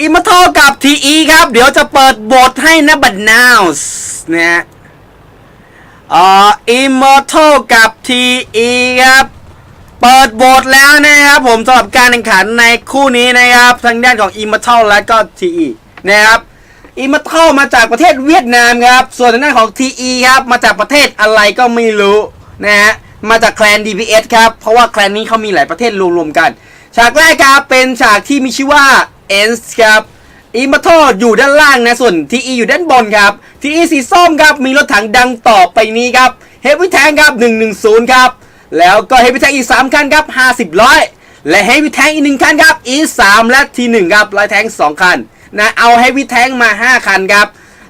อิมม r ท l กับทีอีครับ เดี๋ยวจะเปิดบทให้นะบัดนาวส์เนะฮะเอ่ออิมม r ท l กับทีอีครับ เปิดบทแล้วนะครับผมสำหรับการแข่งขันในคู่นี้นะครับ ทางด้านของอิมม r ท l และก็ทีอีนะครับอิมม r ท l มาจากประเทศเวียดนามครับ ส่วนทางด้านของทีอีครับ มาจากประเทศอะไรก็ไม่รู้นะฮะมาจากแคลน DPS ครับ เพราะว่าแคลนนี้เขามีหลายประเทศรวมๆกัน ฉากแรกครับเป็นฉากที่มีชื่อว่า e n s ครับอิม r ท l อยู่ด้านล่างนะ ส่วนทีอีอยู่ด้านบนครับทีอีสีส้มครับ มีรถถังดังต่อไปนี้ครับเฮฟวี่แทงครับ 110 ครับ แล้วก็เฮฟวี่แทงอีก 3 คันครับ 50ร้อยและเฮฟวี่แทงอีก 1 คันครับ อี 3 และที1ครับไลท์แทง 2 คันนะเอาเฮฟวี่แทงมา 5 คันครับ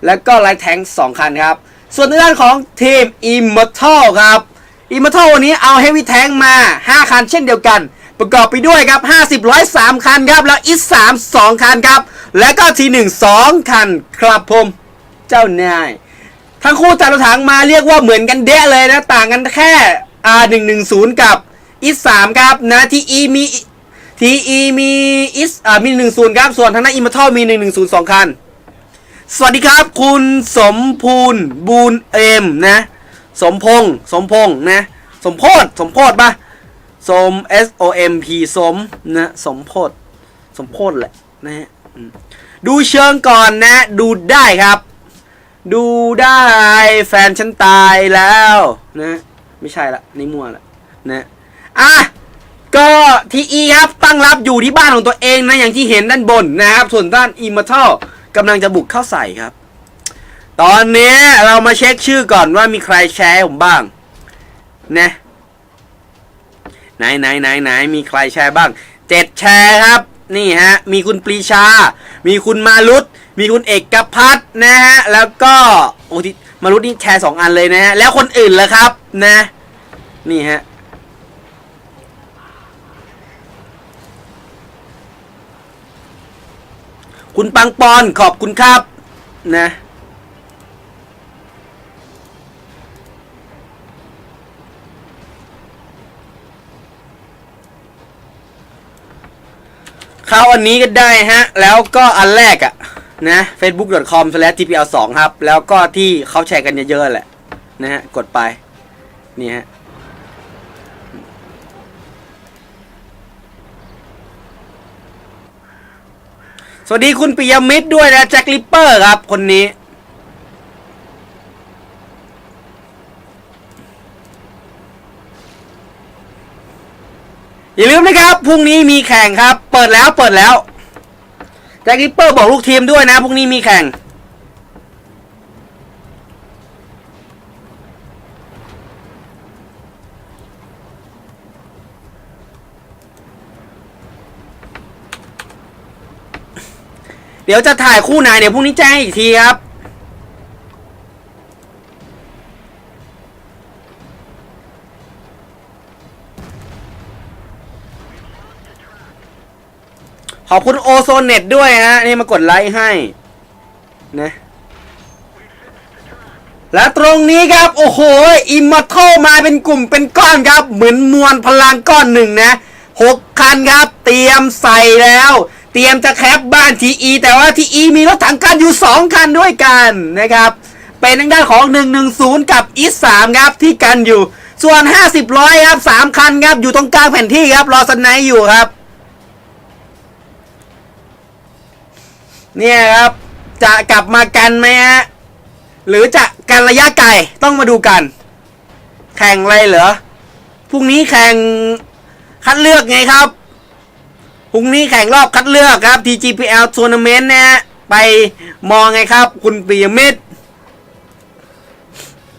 แล้วก็ไลท์แทง 2 คันครับ ส่วนในด้านของทีมอิม r ท l ครับอิม r ท l วันนี้เอาเฮฟวี่แทงมา 5 คันเช่นเดียวกัน ประกอบไปด้วยครับ 50ร้อย3คันครับ แล้วอีสาม2คันครับ และก็ทีหนึ่ง2คันครับผมเจ้านายทั้งคู่จัดรถถังมาเรียกว่าเหมือนกันเดะเลยนะ ต่างกันแค่ R 1 1 0กับอีสามครับนะทีอีมีทีอีมีอีสอ่ามี1 0ครับ ส่วนทางด้านอิมเทอร์มี1 1 0 2คัน สวัสดีครับ คุณสมภูลบูนเอ็มนะ สมพงษ์สมพงษ์นะ สมโพธสมโพธปะ สม S O M P สมนะสมโพธสมโพธแหละนะฮะดูเชิงก่อนนะ ดูได้ครับ ดูได้แฟนฉันตายแล้วนะ ไม่ใช่ละนี่มั่วละนะอะก็ทีอีครับตั้งรับอยู่ที่บ้านของตัวเองนะอย่างที่เห็นด้านบนนะครับ ส่วนด้านอิมเมอร์ทัลกำลังจะบุกเข้าใส่ครับ ตอนนี้เรามาเช็คชื่อก่อนว่ามีใครแชร์ผมบ้างนะ ไหนไหนไหนไหนมีใครแชร์บ้างเจ็ดแชร์ครับ นี่ฮะ มีคุณปรีชา มีคุณมารุตมีคุณเอกพัฒน์นะฮะ แล้วก็โอ้ที่มารุตนี่แชร์สองอันเลยนะฮะ แล้วคนอื่นล่ะครับนะ นี่ฮะคุณปังปอนขอบคุณครับนะ เข้าอันนี้ก็ได้ฮะ แล้วก็อันแรกอะนะ facebook.com/tpl2 ครับ แล้วก็ที่เขาแชร์กันเยอะๆแหละนะฮะ กดไป นี่ฮะสวัสดีคุณปิยมิตรด้วยนะแจ็คลิปเปอร์ครับ คนนี้ อย่าลืมนะครับพรุ่งนี้มีแข่งครับ เปิดแล้วเปิดแล้วแจ็คลิปเปอร์บอกลูกทีมด้วยนะพรุ่งนี้มีแข่งเดี๋ยวจะถ่ายคู่ไหนเดี๋ยวพรุ่งนี้แจ้งอีกทีครับ ขอบคุณโอโซเน็ตด้วยฮะ นี่มากดไลค์ให้นะและตรงนี้ครับ โอ้โหอิมม r ท l มาเป็นกลุ่มเป็นก้อนครับ เหมือนมวลพลังก้อนหนึ่งนะหกคันครับ เตรียมใส่แล้ว เตรียมจะแคปบ้านทีอีแต่ว่าทีอีมีรถถังกันอยู่ 2 คันด้วยกันนะครับ เป็นทางด้านของ 110 กับอีสามครับที่กันอยู่ ส่วน 50ร้อยครับ 3 คันครับ อยู่ตรงกลางแผ่นที่ครับ รอสไนอยู่ครับ เนี่ยครับ จะกลับมากันไหมฮะ หรือจะกันระยะไกลต้องมาดูกัน แข่งอะไรเหรอ พรุ่งนี้แข่งคัดเลือกไงครับ พรุ่งนี้แข่งรอบคัดเลือกครับ TGPL Tournament นะฮะ ไปมองไงครับ คุณปิยมิตร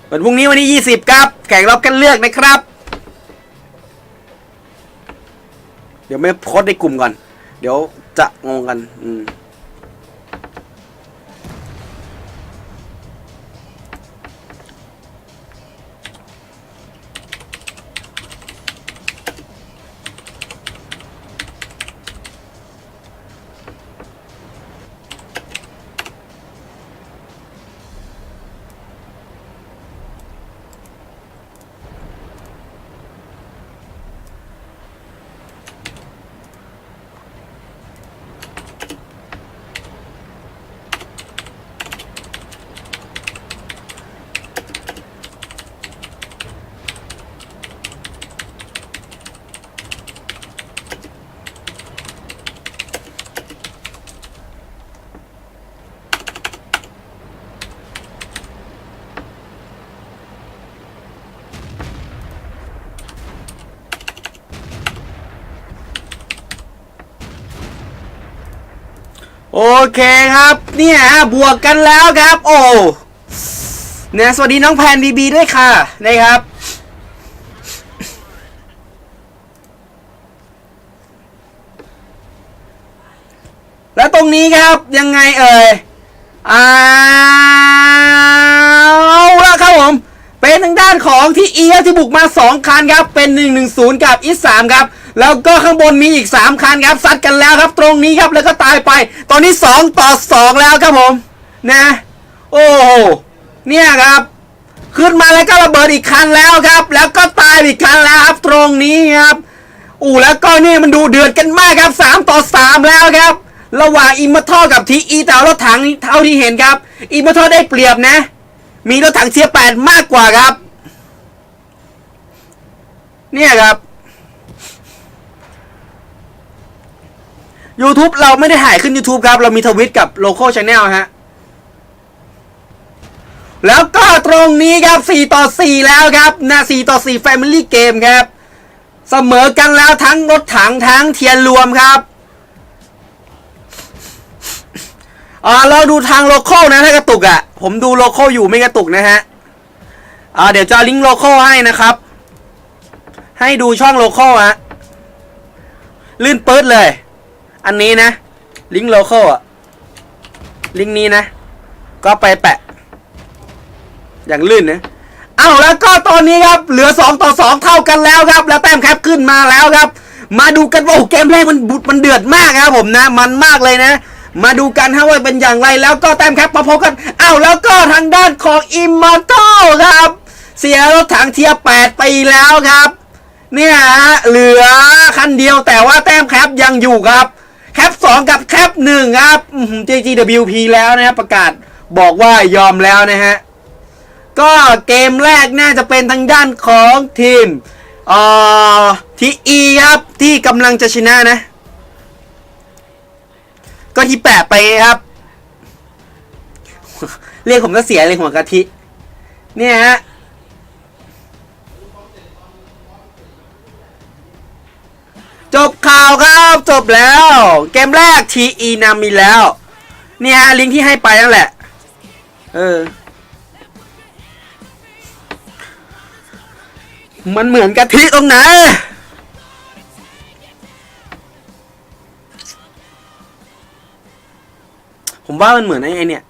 วันพรุ่งนี้วันที่20 ครับ แข่งรอบคัดเลือกนะครับ เดี๋ยวไม่โพสในกลุ่มก่อน เดี๋ยวจะงงกัน อืม โอเคครับ เนี่ยบวกกันแล้วครับ โอ้เนี่ยสวัสดีน้องแพนดีบีด้วยค่ะนะครับแล้วตรงนี้ครับยังไงเอ่ยอ้าวแล้วครับผม เป็นทางด้านของที่เอียที่บุกมา 2 คันครับ เป็น 110 กับอีสามครับ แล้วก็ข้างบนมีอีก 3 คันครับซัดกันแล้วครับตรงนี้ครับแล้วก็ตายไป ตอนนี้ 2 ต่อ 2 แล้วครับผมนะ โอ้โหเนี่ยครับ ขึ้นมาแล้วก็ระเบิดอีกคันแล้วครับ แล้วก็ตายอีกคันแล้วครับตรงนี้ครับอู้แล้วก็นี่มันดูเดือดกันมากครับ 3 ต่อ 3 แล้วครับ ระหว่างอิมมอร์ทอกับทีอีแต่รถถังเท่าที่เห็นครับ อิมมอร์ทอได้เปรียบนะ มีรถถังเชียร์แปดมากกว่าครับ เนี่ยครับ YouTube เราไม่ได้ถ่ายขึ้น YouTube ครับ เรามีทวิตกับโลโก้ช n แนลฮะ แล้วก็ตรงนี้ครับ 4 ต่อ 4 แล้วครับนะ4ต่อ 4 Family Game ครับ เสมอกันแล้วทั้งรถถังทั้งเทียนรวมครับอ่าเราดูทางโลโก้นะถ้ากระตุกอะ่ะ ผมดูโลโก้อยู่ไม่กระตุกนะฮะอ่าเดี๋ยวจะลิงก์โลโก้ให้นะครับ ให้ดูช่องโลโก้ฮะลื่นเปิดเลย อันนี้นะ ลิงก์โลโก้อะลิงก์นี้นะ ก็ไปแปะ อย่างลื่นนะเอาแล้วก็ตอนนี้ครับเหลือ 2 ต่อ 2 เท่ากันแล้วครับ แล้วแต้มแคปขึ้นมาแล้วครับ มาดูกันว่าโอ้เกมแรกมันบุดมันเดือดมากครับผมนะ มันมากเลยนะ มาดูกันฮะว่าเป็นอย่างไรแล้วก็แต้มแคปมาพบกันเอาแล้วก็ทางด้านของอิมมอร์ตครับ เสียรถถังเทียร์8ไปแล้วครับ เนี่ยฮะเหลือคันเดียวแต่ว่าแต้มแคปยังอยู่ครับ แคป2 กับแคป1ครับ JGWP แล้วนะครับประกาศบอกว่ายอมแล้วนะฮะ ก็เกมแรกน่าจะเป็นทางด้านของทีมเอ่อทีอีครับที่กำลังจะชนะนะ ก็ที่แปะไปครับ เรียกผมก็เสียเลยหัวกะทิ เนี่ยฮะ จบข่าวครับจบแล้ว เกมแรก TE นำมีแล้ว เนี่ยลิงก์ที่ให้ไปนั่นแหละ เออ มันเหมือนกะทิตรงไหนผมว่ามันเหมือนไอ้เนี่ย